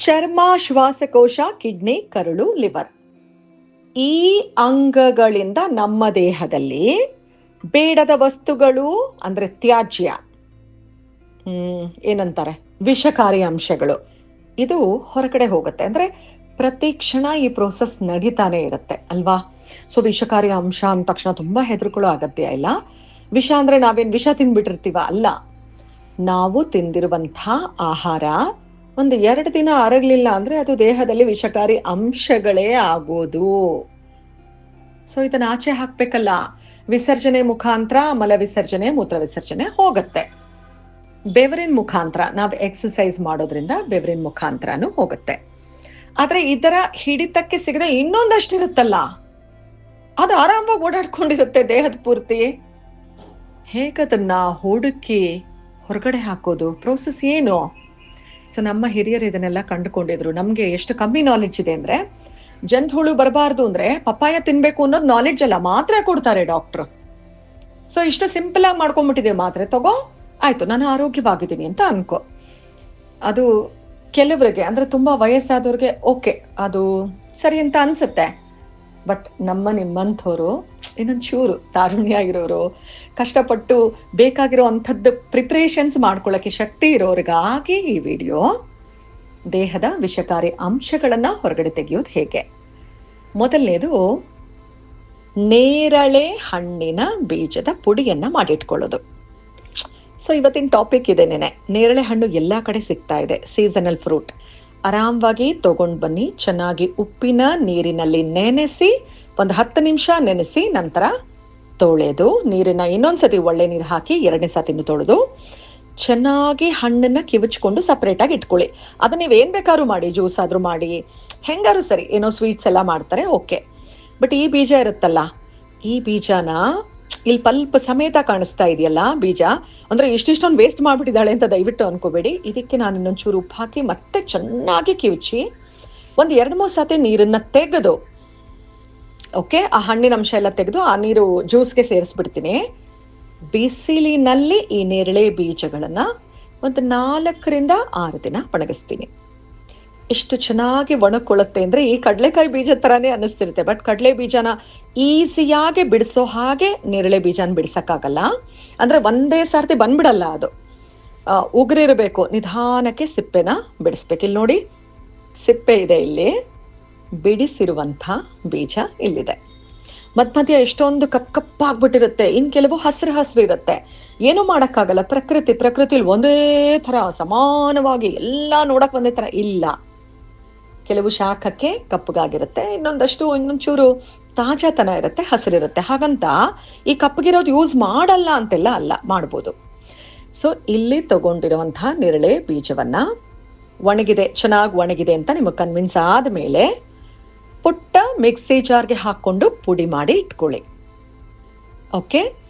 ಚರ್ಮ, ಶ್ವಾಸಕೋಶ, ಕಿಡ್ನಿ, ಕರುಳು, ಲಿವರ್. ಈ ಅಂಗಗಳಿಂದ ನಮ್ಮ ದೇಹದಲ್ಲಿ ಬೇಡದ ವಸ್ತುಗಳು ಅಂದ್ರೆ ತ್ಯಾಜ್ಯ. ಏನಂತಾರೆ? ವಿಷಕಾರಿ ಅಂಶಗಳು. ಇದು ಹೊರಗಡೆ ಹೋಗುತ್ತೆ. ಅಂದ್ರೆ ಪ್ರತಿ ಕ್ಷಣ ಈ ಪ್ರೋಸೆಸ್ ನಡೀತಾನೆ ಇರುತ್ತೆ, ಅಲ್ವಾ? ಸೊ ವಿಷಕಾರಿ ಅಂಶ ಅಂದ ತಕ್ಷಣ ತುಂಬಾ ಹೆದರ್ಕೊಳ್ಳೋ ಅಗತ್ಯ ಇಲ್ಲ. ವಿಷ ಅಂದ್ರೆ ನಾವೇನು ವಿಷ ತಿಂದ್ಬಿಟ್ಟಿರ್ತೀವ? ಅಲ್ಲ. ನಾವು ತಿಂದಿರುವಂಥ ಆಹಾರ ಒಂದು ಎರಡು ದಿನ ಅರಗ್ಲಿಲ್ಲ ಅಂದ್ರೆ ಅದು ದೇಹದಲ್ಲಿ ವಿಷಕಾರಿ ಅಂಶಗಳೇ ಆಗೋದು. ಸೊ ಇದನ್ನ ಆಚೆ ಹಾಕ್ಬೇಕಲ್ಲ. ವಿಸರ್ಜನೆ ಮುಖಾಂತರ, ಮಲ ವಿಸರ್ಜನೆ, ಮೂತ್ರ ವಿಸರ್ಜನೆ ಹೋಗುತ್ತೆ. ಬೆವರಿನ ಮುಖಾಂತರ, ನಾವು ಎಕ್ಸಸೈಸ್ ಮಾಡೋದ್ರಿಂದ ಬೆವರಿನ ಮುಖಾಂತರನು ಹೋಗುತ್ತೆ. ಆದ್ರೆ ಇದರ ಹಿಡಿತಕ್ಕೆ ಸಿಗದೆ ಇನ್ನೊಂದಷ್ಟು ಇರುತ್ತಲ್ಲ ಅದು ಆರಾಮವಾಗಿ ಓಡಾಡ್ಕೊಂಡಿರುತ್ತೆ ದೇಹದ ಪೂರ್ತಿ. ಹೇಗದನ್ನ ಹುಡುಕಿ ಹೊರಗಡೆ ಹಾಕೋದು? ಪ್ರೋಸೆಸ್ ಏನು? ಸೊ ನಮ್ಮ ಹಿರಿಯರು ಇದನ್ನೆಲ್ಲ ಕಂಡುಕೊಂಡಿದ್ರು. ನಮಗೆ ಎಷ್ಟು ಕಮ್ಮಿ ನಾಲೆಡ್ಜ್ ಇದೆ ಅಂದ್ರೆ, ಜಂತುಹುಳು ಬರಬಾರ್ದು ಅಂದ್ರೆ ಪಪ್ಪಾಯ ತಿನ್ಬೇಕು ಅನ್ನೋದು ನಾಲೆಡ್ಜ್ ಅಲ್ಲ, ಮಾತ್ರ ಕೊಡ್ತಾರೆ ಡಾಕ್ಟರ್ ಸೊ ಇಷ್ಟು ಸಿಂಪಲ್ ಆಗಿ ಮಾಡ್ಕೊಂಡ್ಬಿಟ್ಟಿದೆ ಮಾತ್ರೆ, ತಗೋ, ಆಯ್ತು, ನಾನು ಆರೋಗ್ಯವಾಗಿದ್ದೀನಿ ಅಂತ ಅನ್ಕೋ. ಅದು ಕೆಲವರಿಗೆ, ಅಂದ್ರೆ ತುಂಬಾ ವಯಸ್ಸಾದವ್ರಿಗೆ ಓಕೆ ಅದು ಸರಿ ಅಂತ ಅನ್ಸುತ್ತೆ. ಬಟ್ ನಮ್ಮ ನಿಮ್ಮಂಥವ್ರು ಇನ್ನೊಂದು ಚೂರು ತಾರುಣ್ಯ ಆಗಿರೋರು ಕಷ್ಟಪಟ್ಟು ಬೇಕಾಗಿರೋ ಅಂಥದ್ದು ಪ್ರಿಪ್ರೇಷನ್ಸ್ ಮಾಡ್ಕೊಳ್ಳೋಕ್ಕೆ ಶಕ್ತಿ ಇರೋರಿಗಾಗಿ ಈ ವಿಡಿಯೋ ದೇಹದ ವಿಷಕಾರಿ ಅಂಶಗಳನ್ನು ಹೊರಗಡೆ ತೆಗೆಯೋದು ಹೇಗೆ? ಮೊದಲನೇದು, ನೇರಳೆ ಹಣ್ಣಿನ ಬೀಜದ ಪುಡಿಯನ್ನ ಮಾಡಿಟ್ಕೊಳ್ಳೋದು. ಸೊ ಇವತ್ತಿನ ಟಾಪಿಕ್ ಇದೇನೇನೆ ನೇರಳೆ ಹಣ್ಣು ಎಲ್ಲ ಕಡೆ ಸಿಗ್ತಾ ಇದೆ ಸೀಸನಲ್ ಫ್ರೂಟ್ ಆರಾಮವಾಗಿ ತಗೊಂಡು ಬನ್ನಿ, ಚೆನ್ನಾಗಿ ಉಪ್ಪಿನ ನೀರಿನಲ್ಲಿ ನೆನೆಸಿ ಒಂದು ಹತ್ತು ನಿಮಿಷ ನೆನೆಸಿ ನಂತರ ತೊಳೆದು ನೀರನ್ನ ಇನ್ನೊಂದ್ಸತಿ ಒಳ್ಳೆ ನೀರು ಹಾಕಿ ಎರಡನೇ ಸತಿನೂ ತೊಳೆದು ಚೆನ್ನಾಗಿ ಹಣ್ಣನ್ನ ಕಿವಿಚ್ಕೊಂಡು ಸಪ್ರೇಟಾಗಿ ಇಟ್ಕೊಳ್ಳಿ. ಅದನ್ನ ನೀವು ಏನ್ ಬೇಕಾದ್ರೂ ಮಾಡಿ ಜ್ಯೂಸ್ ಆದ್ರೂ ಮಾಡಿ ಹೆಂಗಾರು ಸರಿ, ಏನೋ ಸ್ವೀಟ್ಸ್ ಎಲ್ಲ ಮಾಡ್ತಾರೆ ಓಕೆ ಬಟ್ ಈ ಬೀಜ ಇರುತ್ತಲ್ಲ, ಈ ಬೀಜನ ಇಲ್ಲಿ ಪಲ್ಪ ಸಮೇತ ಕಾಣಿಸ್ತಾ ಇದೆಯಲ್ಲ ಬೀಜ, ಅಂದ್ರೆ ಇಷ್ಟಿಷ್ಟೊಂದು ವೇಸ್ಟ್ ಮಾಡ್ಬಿಟ್ಟಿದ್ದಾಳೆ ಅಂತ ದಯವಿಟ್ಟು ಅನ್ಕೋಬೇಡಿ. ಇದಕ್ಕೆ ನಾನು ಇನ್ನೊಂಚೂರು ಉಪ್ಪು ಹಾಕಿ ಮತ್ತೆ ಚೆನ್ನಾಗಿ ಕಿವುಚಿ, ಒಂದು ಎರಡು ಮೂರು ಸತಿ ನೀರನ್ನ ತೆಗೆದು ಓಕೆ ಆ ಹಣ್ಣಿನ ಅಂಶ ಎಲ್ಲ ತೆಗೆದು ಆ ನೀರು ಜ್ಯೂಸ್ಗೆ ಸೇರಿಸ್ಬಿಡ್ತೀನಿ. ಬಿಸಿಲಿನಲ್ಲಿ ಈ ನೇರಳೆ ಬೀಜಗಳನ್ನ ಒಂದು ನಾಲ್ಕರಿಂದ ಆರು ದಿನ ಒಣಗಿಸ್ತೀನಿ ಎಷ್ಟು ಚೆನ್ನಾಗಿ ಒಣಕೊಳ್ಳುತ್ತೆ ಅಂದ್ರೆ ಈ ಕಡಲೆಕಾಯಿ ಬೀಜ ತರಾನೇ ಅನ್ನಿಸ್ತಿರುತ್ತೆ ಬಟ್ ಕಡಲೆ ಬೀಜನ ಈಸಿಯಾಗಿ ಬಿಡಿಸೋ ಹಾಗೆ ನೇರಳೆ ಬೀಜನ ಬಿಡ್ಸಕ್ಕಾಗಲ್ಲ. ಅಂದ್ರೆ ಒಂದೇ ಸರ್ತಿ ಬಂದ್ಬಿಡಲ್ಲ ಅದು. ಉಗುರಿರ್ಬೇಕು, ನಿಧಾನಕ್ಕೆ ಸಿಪ್ಪೆನ ಬಿಡಿಸ್ಬೇಕು. ಇಲ್ಲಿ ನೋಡಿ, ಸಿಪ್ಪೆ ಇದೆ ಇಲ್ಲಿ. ಬಿಡಿಸಿರುವಂಥ ಬೀಜ ಇಲ್ಲಿದೆ. ಮಧ್ಯ ಮಧ್ಯ ಎಷ್ಟೊಂದು ಕಪ್ ಕಪ್ಪಾಗ್ಬಿಟ್ಟಿರುತ್ತೆ. ಇನ್ ಕೆಲವು ಹಸಿರು ಹಸಿರು ಇರುತ್ತೆ. ಏನು ಮಾಡಕ್ಕಾಗಲ್ಲ. ಪ್ರಕೃತಿ, ಪ್ರಕೃತಿಲಿ ಒಂದೇ ತರ ಸಮಾನವಾಗಿ ಎಲ್ಲ ನೋಡಕ್ ಒಂದೇ ತರ ಇಲ್ಲ. ಕೆಲವು ಶಾಖಕ್ಕೆ ಕಪ್ಪಗಾಗಿರುತ್ತೆ. ಇನ್ನೊಂದಷ್ಟು ಇನ್ನೊಂಚೂರು ತಾಜಾತನ ಇರುತ್ತೆ ಹಸಿರಿರುತ್ತೆ ಹಾಗಂತ ಈ ಕಪ್ಪಗಿರೋದು ಯೂಸ್ ಮಾಡಲ್ಲ ಅಂತೆಲ್ಲ ಅಲ್ಲ, ಮಾಡ್ಬೋದು. ಸೊ, ಇಲ್ಲಿ ತಗೊಂಡಿರುವಂತಹ ನೇರಳೆ ಬೀಜವನ್ನ ಒಣಗಿದೆ, ಚೆನ್ನಾಗಿ ಒಣಗಿದೆ ಅಂತ ನಿಮಗೆ ಕನ್ವಿನ್ಸ್ ಆದ್ಮೇಲೆ ಪುಟ್ಟ ಮಿಕ್ಸಿ ಜಾರ್ಗೆ ಹಾಕೊಂಡು ಪುಡಿ ಮಾಡಿ ಇಟ್ಕೊಳ್ಳಿ. ಓಕೆ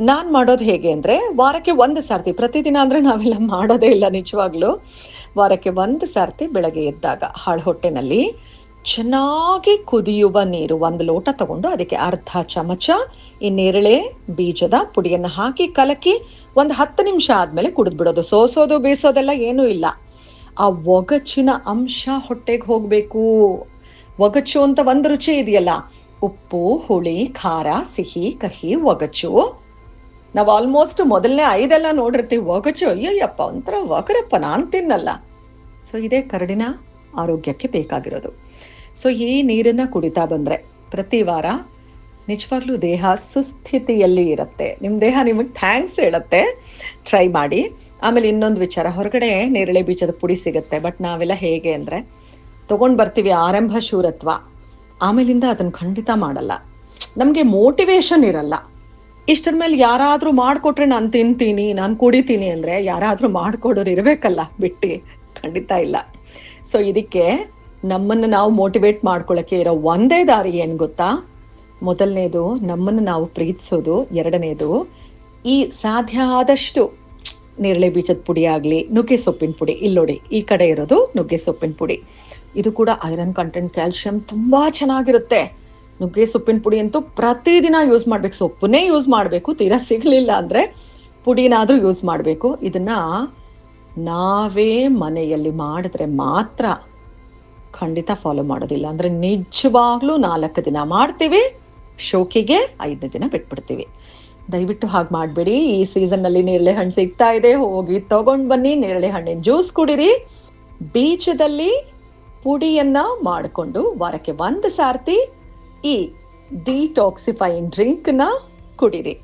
ನಾನು ಮಾಡೋದು ಹೇಗೆ ಅಂದ್ರೆ, ವಾರಕ್ಕೆ ಒಂದು ಸರ್ತಿ, ಪ್ರತಿದಿನ ಅಂದ್ರೆ ನಾವೆಲ್ಲ ಮಾಡೋದೇ ಇಲ್ಲ ನಿಜವಾಗ್ಲೂ. ವಾರಕ್ಕೆ ಒಂದು ಸರ್ತಿ ಬೆಳಗ್ಗೆ ಎದ್ದಾಗ ಹಾಳು ಹೊಟ್ಟೆನಲ್ಲಿ ಚೆನ್ನಾಗಿ ಕುದಿಯುವ ನೀರು ಒಂದು ಲೋಟ ತಗೊಂಡು ಅದಕ್ಕೆ ಅರ್ಧ ಚಮಚ ಈ ನೇರಳೆ ಬೀಜದ ಪುಡಿಯನ್ನು ಹಾಕಿ ಕಲಕಿ ಒಂದು ಹತ್ತು ನಿಮಿಷ ಆದ್ಮೇಲೆ ಕುಡಿದ್ಬಿಡೋದು. ಸೋಸೋದು ಬೇಯಿಸೋದೆಲ್ಲ ಏನೂ ಇಲ್ಲ. ಆ ಒಗಚಿನ ಅಂಶ ಹೊಟ್ಟೆಗೆ ಹೋಗ್ಬೇಕು. ಒಗಚು ಅಂತ ಒಂದು ರುಚಿ ಇದೆಯಲ್ಲ? ಉಪ್ಪು, ಹುಳಿ, ಖಾರ, ಸಿಹಿ, ಕಹಿ ಒಗಚು ನಾವು ಆಲ್ಮೋಸ್ಟ್ ಮೊದಲನೇ ಐದೆಲ್ಲ ನೋಡಿರ್ತೀವಿ. ಒಗಚು ಅಯ್ಯಯ್ಯಪ್ಪ, ಒಂಥರ ಒಗರಪ್ಪ ನಾನು ತಿನ್ನಲ್ಲ. ಸೊ ಇದೇ ಕರಡಿನ ಆರೋಗ್ಯಕ್ಕೆ ಬೇಕಾಗಿರೋದು. ಸೊ ಈ ನೀರನ್ನ ಕುಡಿತಾ ಬಂದ್ರೆ ಪ್ರತಿ ವಾರ ನಿಜವಾಗ್ಲೂ ದೇಹ ಸುಸ್ಥಿತಿಯಲ್ಲಿ ಇರುತ್ತೆ. ನಿಮ್ಮ ದೇಹ ನಿಮಗೆ ಥ್ಯಾಂಕ್ಸ್ ಹೇಳುತ್ತೆ. ಟ್ರೈ ಮಾಡಿ. ಆಮೇಲೆ ಇನ್ನೊಂದು ವಿಚಾರ. ಹೊರಗಡೆ ನೇರಳೆ ಬೀಜದ ಪುಡಿ ಸಿಗುತ್ತೆ. ಬಟ್ ನಾವೆಲ್ಲ ಹೇಗೆ ಅಂದ್ರೆ ತಗೊಂಡ್ ಬರ್ತೀವಿ ಆರಂಭ ಶೂರತ್ವ. ಆಮೇಲಿಂದ ಅದನ್ನ ಖಂಡಿತ ಮಾಡಲ್ಲ. ನಮಗೆ ಮೋಟಿವೇಶನ್ ಇರಲ್ಲ. ಇಷ್ಟರ ಮೇಲೆ ಯಾರಾದ್ರೂ ಮಾಡಿಕೊಟ್ರೆ ನಾನು ತಿಂತೀನಿ, ನಾನು ಕುಡಿತೀನಿ ಅಂದ್ರೆ ಯಾರಾದ್ರೂ ಮಾಡ್ಕೊಡೋರು ಇರಬೇಕಲ್ಲ ಬಿಟ್ಟು. ಖಂಡಿತ ಇಲ್ಲ. ಸೊ ಇದಕ್ಕೆ ನಮ್ಮನ್ನು ನಾವು ಮೋಟಿವೇಟ್ ಮಾಡ್ಕೊಳ್ಳೋಕೆ ಇರೋ ಒಂದೇ ದಾರಿ ಏನು ಗೊತ್ತಾ? ಮೊದಲನೇದು ನಮ್ಮನ್ನು ನಾವು ಪ್ರೀತಿಸೋದು, ಎರಡನೇದು ಈ ಸಾಧ್ಯ ಆದಷ್ಟು ನೇರಳೆ ಬೀಜದ ಪುಡಿ ಆಗಲಿ, ನುಗ್ಗೆ ಸೊಪ್ಪಿನ ಪುಡಿ. ಇಲ್ಲಿ ನೋಡಿ, ಈ ಕಡೆ ಇರೋದು ನುಗ್ಗೆ ಸೊಪ್ಪಿನ ಪುಡಿ. ಇದು ಕೂಡ ಐರನ್ ಕಂಟೆಂಟ್ ಕ್ಯಾಲ್ಶಿಯಂ ತುಂಬಾ ಚೆನ್ನಾಗಿರುತ್ತೆ. ನುಗ್ಗೆ ಸೊಪ್ಪಿನ ಪುಡಿ ಅಂತೂ ಪ್ರತಿದಿನ ಯೂಸ್ ಮಾಡ್ಬೇಕು. ಸೊಪ್ಪನ್ನೇ ಯೂಸ್ ಮಾಡಬೇಕು, ತೀರಾ ಸಿಗಲಿಲ್ಲ ಅಂದ್ರೆ ಪುಡಿನಾದರೂ ಯೂಸ್ ಮಾಡಬೇಕು. ಇದನ್ನ ನಾವೇ ಮನೆಯಲ್ಲಿ ಮಾಡಿದ್ರೆ ಮಾತ್ರ ಖಂಡಿತ ಫಾಲೋ ಮಾಡೋದಿಲ್ಲ. ಅಂದ್ರೆ ನಿಜವಾಗ್ಲೂ ನಾಲ್ಕು ದಿನ ಮಾಡ್ತೀವಿ, ಶೋಕಿಗೆ ಐದನೇ ದಿನ ಬಿಟ್ಬಿಡ್ತೀವಿ. ದಯವಿಟ್ಟು ಹಾಗೆ ಮಾಡಬೇಡಿ. ಈ ಸೀಸನ್ನಲ್ಲಿ ನೇರಳೆ ಹಣ್ಣು ಸಿಗ್ತಾ ಇದೆ. ಹೋಗಿ ತಗೊಂಡ್ ಬನ್ನಿ. ನೇರಳೆ ಹಣ್ಣಿನ ಜ್ಯೂಸ್ ಕುಡಿರಿ. ಬೀಜದಲ್ಲಿ ಪುಡಿಯನ್ನ ಮಾಡಿಕೊಂಡು ವಾರಕ್ಕೆ ಒಂದು ಸಾರ್ತಿ ಈ ಡಿಟಾಕ್ಸಿಫೈನ್ ಡ್ರಿಂಕ್ನ ಕುಡಿರಿ.